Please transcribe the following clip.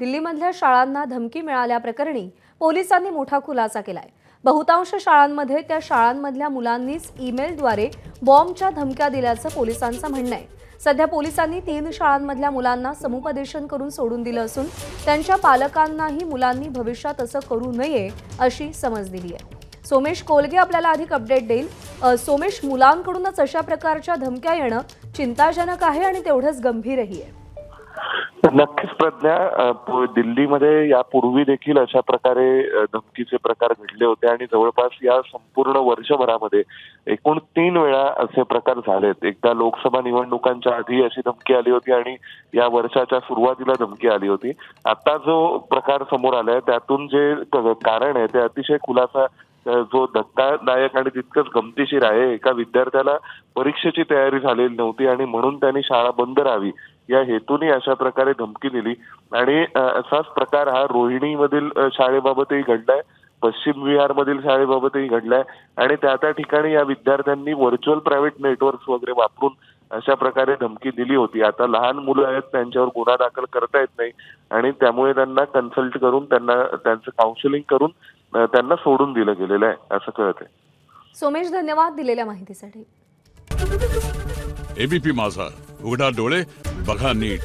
दिल्लीमधल्या शाळांना धमकी मिळाल्याप्रकरणी पोलिसांनी मोठा खुलासा केलाय. बहुतांश शाळांमध्ये त्या शाळांमधल्या मुलांनीच ईमेलद्वारे बॉम्बच्या धमक्या दिल्याचं पोलिसांचं म्हणणं आहे. सध्या पोलिसांनी तीन शाळांमधल्या मुलांना समुपदेशन करून सोडून दिलं असून त्यांच्या पालकांनाही मुलांनी भविष्यात असं करू नये अशी समज दिली आहे. सोमेश कोलगे आपल्याला अधिक अपडेट देईल. सोमेश मुलांकडूनच अशा प्रकारच्या धमक्या येणं चिंताजनक आहे आणि तेवढंच गंभीरही आहे. नक्कीच प्रज्ञा दिल्लीमध्ये यापूर्वी देखील अशा प्रकारे धमकीचे प्रकार घडले होते आणि जवळपास या संपूर्ण वर्षभरामध्ये एकूण तीन वेळा असे प्रकार झालेत. एकदा लोकसभा निवडणुकांच्या आधी अशी धमकी आली होती आणि या वर्षाच्या सुरुवातीला धमकी आली होती. आता जो प्रकार समोर आलाय त्यातून जे कारण आहे ते अतिशय खुलासा जो धक्कादायक आणि तितकंच गमतीशीर आहे. एका विद्यार्थ्याला परीक्षेची तयारी झालेली नव्हती आणि म्हणून त्यांनी शाळा बंद राहावी या हेतूने अशा प्रकारे धमकी दिली. आणि असाच प्रकार हा रोहिणीमधील शाळेबाबतही घडलाय. पश्चिम बिहारमधील शाळेबाबतही घडलाय. आणि त्या त्या ठिकाणी या विद्यार्थ्यांनी व्हर्च्युअल प्रायव्हेट नेटवर्क वगैरे वापरून अशा प्रकारे धमकी दिली होती. आता लहान मुलं आहेत त्यांच्यावर गुन्हा दाखल करता येत नाही. आणि त्यामुळे त्यांना कन्सल्ट करून त्यांना त्यांचं काउन्सिलिंग करून त्यांना सोडून दिलं गेलेलं आहे असं कळत आहे. सोमेश धन्यवाद दिलेल्या माहितीसाठी. एबीपी माझा. उघडा डोळे बघा नीट.